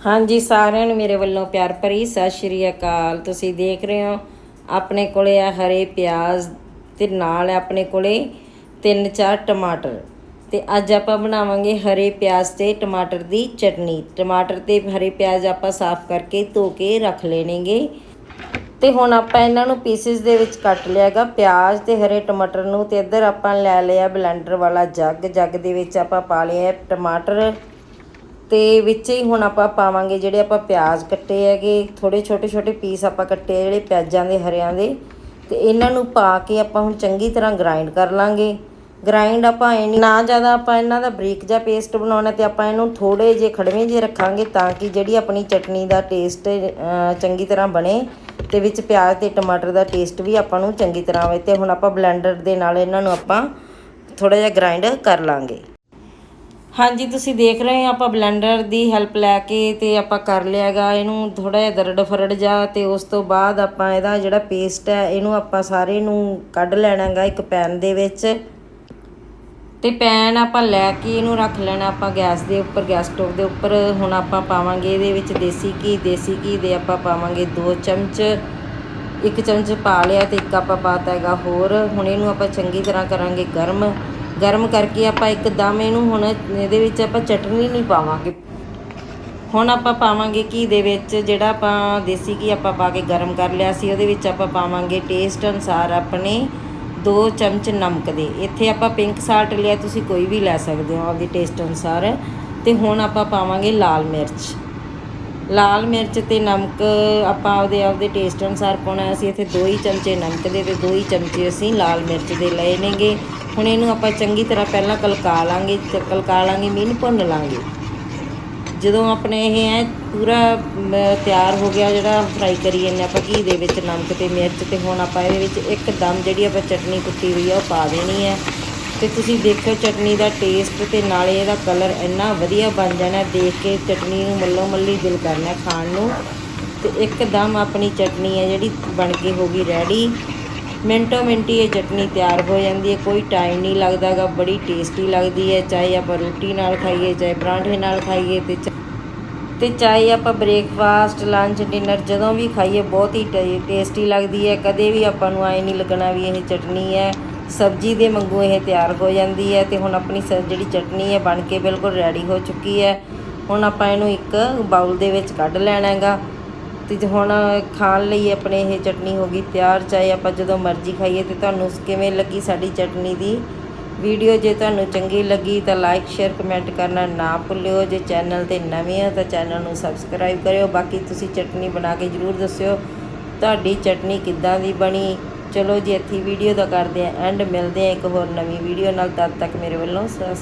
ਹਾਂਜੀ, ਸਾਰਿਆਂ ਨੂੰ ਮੇਰੇ ਵੱਲੋਂ ਪਿਆਰ ਭਰੀ ਸਤਿ ਸ਼੍ਰੀ ਅਕਾਲ। ਤੁਸੀਂ ਦੇਖ ਰਹੇ ਹੋ, ਆਪਣੇ ਕੋਲੇ ਆ ਹਰੇ ਪਿਆਜ਼ ਤੇ ਨਾਲ ਆਪਣੇ ਕੋਲੇ ਤਿੰਨ ਚਾਰ ਟਮਾਟਰ। ਤੇ ਅੱਜ ਆਪਾਂ ਬਣਾਵਾਂਗੇ ਹਰੇ ਪਿਆਜ਼ ਤੇ ਟਮਾਟਰ ਦੀ ਚਟਨੀ। ਟਮਾਟਰ ਤੇ ਹਰੇ ਪਿਆਜ਼ ਆਪਾਂ ਸਾਫ਼ ਕਰਕੇ ਧੋ ਕੇ ਰੱਖ ਲੈਣੇਗੇ। ਤੇ ਹੁਣ ਆਪਾਂ ਇਹਨਾਂ ਨੂੰ ਪੀਸਿਸ ਦੇ ਵਿੱਚ ਕੱਟ ਲਿਆਗਾ ਪਿਆਜ਼ ਤੇ ਹਰੇ ਟਮਾਟਰ ਨੂੰ ਤੇ ਇੱਧਰ ਆਪਾਂ ਲੈ ਲਿਆ ਬਲੈਂਡਰ ਵਾਲਾ ਜੱਗ। ਜੱਗ ਦੇ ਵਿੱਚ ਆਪਾਂ ਪਾ ਲਿਆ ਟਮਾਟਰ। ਤੇ ਵਿੱਚ ਹੀ ਹੁਣ ਆਪਾਂ ਪਾਵਾਂਗੇ ਜਿਹੜੇ ਆਪਾਂ ਪਿਆਜ਼ ਕੱਟੇ ਹੈਗੇ ਥੋੜੇ ਛੋਟੇ ਛੋਟੇ ਪੀਸ ਆਪਾਂ ਕੱਟੇ ਜਿਹੜੇ ਪਿਆਜ਼ਾਂ ਦੇ, ਹਰਿਆਂ ਦੇ। ਤੇ ਇਹਨਾਂ ਨੂੰ ਪਾ ਕੇ ਆਪਾਂ ਹੁਣ ਚੰਗੀ ਤਰ੍ਹਾਂ ਗ੍ਰਾਈਂਡ ਕਰ ਲਾਂਗੇ। ਗ੍ਰਾਈਂਡ ਆਪਾਂ ਇਹ ਨਾ ਜ਼ਿਆਦਾ ਆਪਾਂ ਇਹਨਾਂ ਦਾ ਬਰੀਕ ਜਿਹਾ ਪੇਸਟ ਬਣਾਉਣਾ ਤੇ ਆਪਾਂ ਇਹਨੂੰ ਥੋੜੇ ਜਿਹੇ ਖੜਵੇਂ ਜਿਹੇ ਰੱਖਾਂਗੇ ਤਾਂ ਕਿ ਜਿਹੜੀ ਆਪਣੀ ਚਟਨੀ ਦਾ ਟੇਸਟ ਚੰਗੀ ਤਰ੍ਹਾਂ ਬਣੇ ਤੇ ਵਿੱਚ ਪਿਆਜ਼ ਤੇ ਟਮਾਟਰ ਦਾ ਟੇਸਟ ਵੀ ਆਪਾਂ ਨੂੰ ਚੰਗੀ ਤਰ੍ਹਾਂ ਆਵੇ ਤੇ ਹੁਣ ਆਪਾਂ ਬਲੈਂਡਰ ਦੇ ਨਾਲ ਇਹਨਾਂ ਨੂੰ ਆਪਾਂ ਥੋੜਾ ਜਿਹਾ ਗ੍ਰਾਈਂਡ ਕਰ ਲਾਂਗੇ। ਹਾਂਜੀ, ਤੁਸੀਂ ਦੇਖ ਰਹੇ ਹੋ ਆਪਾਂ ਬਲੈਂਡਰ ਦੀ ਹੈਲਪ ਲੈ ਕੇ ਤੇ ਆਪਾਂ ਕਰ ਲਿਆਗਾ ਇਹਨੂੰ ਥੋੜਾ ਜਿਹਾ ਦਰੜ ਫਰੜ ਜਾ ਤੇ ਉਸ ਤੋਂ ਬਾਅਦ ਆਪਾਂ ਇਹਦਾ ਜਿਹੜਾ ਪੇਸਟ ਹੈ, ਇਹਨੂੰ ਆਪਾਂ ਸਾਰੇ ਨੂੰ ਕੱਢ ਲੈਣਾਗਾ ਇੱਕ ਪੈਨ ਦੇ ਵਿੱਚ। ਤੇ ਪੈਨ ਆਪਾਂ ਲੈ ਕੇ ਇਹਨੂੰ ਰੱਖ ਲੈਣਾ ਆਪਾਂ ਗੈਸ ਦੇ ਉੱਪਰ, ਗੈਸ ਸਟੋਵ ਦੇ ਉੱਪਰ। ਹੁਣ ਆਪਾਂ ਪਾਵਾਂਗੇ ਇਹਦੇ ਵਿੱਚ ਦੇਸੀ ਘੀ ਦੇਸੀ ਘੀ ਦੇ ਆਪਾਂ ਪਾਵਾਂਗੇ 2 ਚਮਚ। ਇੱਕ ਚਮਚ ਪਾ ਲਿਆ ਤੇ ਇੱਕ ਆਪਾਂ ਪਾਤਾ ਹੈਗਾ ਹੋਰ। ਹੁਣ ਇਹਨੂੰ ਆਪਾਂ ਚੰਗੀ ਤਰ੍ਹਾਂ ਕਰਾਂਗੇ ਗਰਮ। ਗਰਮ ਕਰਕੇ ਆਪਾਂ ਇੱਕਦਮ ਇਹਨੂੰ ਹੁਣ ਇਹਦੇ ਵਿੱਚ ਆਪਾਂ ਚਟਨੀ ਨਹੀਂ ਪਾਵਾਂਗੇ। ਹੁਣ ਆਪਾਂ ਪਾਵਾਂਗੇ ਘੀ ਦੇ ਵਿੱਚ, ਜਿਹੜਾ ਆਪਾਂ ਦੇਸੀ ਘੀ ਆਪਾਂ ਪਾ ਕੇ ਗਰਮ ਕਰ ਲਿਆ ਸੀ, ਉਹਦੇ ਵਿੱਚ ਆਪਾਂ ਪਾਵਾਂਗੇ ਟੇਸਟ ਅਨਸਾਰ ਆਪਣੇ 2 ਚਮਚ ਨਮਕ ਦੇ। ਇੱਥੇ ਆਪਾਂ ਪਿੰਕ ਸਾਲਟ ਲਿਆ, ਤੁਸੀਂ ਕੋਈ ਵੀ ਲੈ ਸਕਦੇ ਹੋ ਆਪਦੇ ਟੇਸਟ ਅਨਸਾਰ। ਤੇ ਹੁਣ ਆਪਾਂ ਪਾਵਾਂਗੇ ਲਾਲ ਮਿਰਚ। ਲਾਲ ਮਿਰਚ ਤੇ ਨਮਕ ਆਪਾਂ ਆਪਦੇ ਆਪਦੇ ਟੇਸਟ ਅਨਸਾਰ ਪਾਉਣਾ ਅਸੀਂ ਇੱਥੇ 2 ਹੀ ਚਮਚੇ ਨਮਕ ਦੇ ਤੇ 2 ਹੀ ਚਮਚੇ ਅਸੀਂ ਲਾਲ ਮਿਰਚ ਦੇ ਲਏ ਨੇਗੇ। ਹੁਣ ਇਹਨੂੰ ਆਪਾਂ ਚੰਗੀ ਤਰ੍ਹਾਂ ਪਹਿਲਾਂ ਕਲਕਾ ਲਾਂਗੇ, ਤੇ ਕਲਕਾ ਲਾਂਗੇ ਮੀਨ ਭੁੰਨ ਲਾਂਗੇ। ਜਦੋਂ ਆਪਣੇ ਇਹ ਹੈ ਪੂਰਾ ਤਿਆਰ ਹੋ ਗਿਆ, ਜਿਹੜਾ ਫਰਾਈ ਕਰੀ ਜਾਂਦੇ ਆਪਾਂ ਘੀ ਦੇ ਵਿੱਚ, ਨਮਕ ਤੇ ਮਿਰਚ ਤੇ, ਹੁਣ ਆਪਾਂ ਇਹਦੇ ਵਿੱਚ ਇੱਕਦਮ ਜਿਹੜੀ ਆਪਾਂ ਚਟਨੀ ਕੁੱਟੀ ਹੋਈ ਆ, ਉਹ ਪਾ ਦੇਣੀ ਹੈ। ਤੇ ਤੁਸੀਂ ਦੇਖੋ ਚਟਨੀ ਦਾ ਟੇਸਟ ਤੇ ਨਾਲੇ ਇਹਦਾ ਕਲਰ ਇੰਨਾ ਵਧੀਆ ਬਣ ਜਾਣਾ, ਦੇਖ ਕੇ ਚਟਨੀ ਨੂੰ ਮੱਲੋ ਮੱਲੀ ਦਿਲ ਕਰਨਾ ਖਾਣ ਨੂੰ। ਤੇ ਇੱਕਦਮ ਆਪਣੀ ਚਟਨੀ ਹੈ ਜਿਹੜੀ ਬਣ ਕੇ ਹੋ ਗਈ ਰੈਡੀ ਮਿੰਟੋ ਮਿੰਟੀ ਇਹ ਚਟਨੀ ਤਿਆਰ ਹੋ ਜਾਂਦੀ ਹੈ, ਕੋਈ ਟਾਈਮ ਨਹੀਂ ਲੱਗਦਾਗਾ, ਬੜੀ ਟੇਸਟੀ ਲੱਗਦੀ ਹੈ, ਚਾਹੇ ਆਪਾਂ ਰੋਟੀ ਨਾਲ ਖਾਈਏ, ਚਾਹੇ ਪਰਾਂਠੇ ਨਾਲ ਖਾਈਏ ਤੇ ਚ- ਤੇ ਚਾਹੇ ਆਪਾਂ ਬ੍ਰੇਕਫਾਸਟ ਲੰਚ ਡਿਨਰ ਜਦੋਂ ਵੀ ਖਾਈਏ, ਬਹੁਤ ਹੀ ਟੇ- ਟੇਸਟੀ ਲੱਗਦੀ ਹੈ। ਕਦੇ ਵੀ ਆਪਾਂ ਨੂੰ ਆਏ ਨਹੀਂ ਲੱਗਣਾ ਵੀ ਇਹ ਚਟਨੀ ਹੈ। ਸਬਜ਼ੀ ਦੇ ਵਾਂਗੂ ਇਹ ਤਿਆਰ ਹੋ ਜਾਂਦੀ ਹੈ ਤੇ ਹੁਣ ਆਪਣੀ ਸ- ਜਿਹੜੀ ਚਟਨੀ ਹੈ, ਬਣ ਕੇ ਬਿਲਕੁਲ ਰੈਡੀ ਹੋ ਚੁੱਕੀ ਹੈ। ਹੁਣ ਆਪਾਂ ਇਹਨੂੰ ਇੱਕ ਬਾਉਲ ਦੇ ਵਿੱਚ ਕੱਢ ਲੈਣਾ ਹੈਗਾ ਤੇ ਹੁਣ ਖਾਣ ਲਈ ਆਪਣੇ ਇਹ ਚਟਨੀ ਹੋ ਗਈ ਤਿਆਰ, ਚਾਹੇ ਆਪਾਂ ਜਦੋਂ ਮਰਜ਼ੀ ਖਾਈਏ ਤੇ ਤੁਹਾਨੂੰ ਕਿਵੇਂ ਲੱਗੀ ਸਾਡੀ ਚਟਨੀ ਦੀ ਵੀਡੀਓ? ਜੇ ਤੁਹਾਨੂੰ ਚੰਗੀ ਲੱਗੀ ਤਾਂ ਲਾਈਕ ਸ਼ੇਅਰ ਕਮੈਂਟ ਕਰਨਾ ਨਾ ਭੁੱਲਿਓ। ਜੇ ਚੈਨਲ ਤੇ ਨਵੇਂ ਹੋ ਤਾਂ ਚੈਨਲ ਨੂੰ ਸਬਸਕ੍ਰਾਈਬ ਕਰਿਓ। ਬਾਕੀ ਤੁਸੀਂ ਚਟਨੀ ਬਣਾ ਕੇ ਜਰੂਰ ਦੱਸਿਓ, ਤੁਹਾਡੀ ਚਟਨੀ ਕਿੱਦਾਂ ਦੀ ਬਣੀ। ਚਲੋ ਜੀ, ਇੱਥੇ ਵੀਡੀਓ ਦਾ ਕਰਦੇ ਆਂ ਐਂਡ ਮਿਲਦੇ ਆਂ ਇੱਕ ਹੋਰ ਨਵੀਂ ਵੀਡੀਓ ਨਾਲ। ਤਦ ਤੱਕ ਮੇਰੇ ਵੱਲੋਂ ਸਤਿ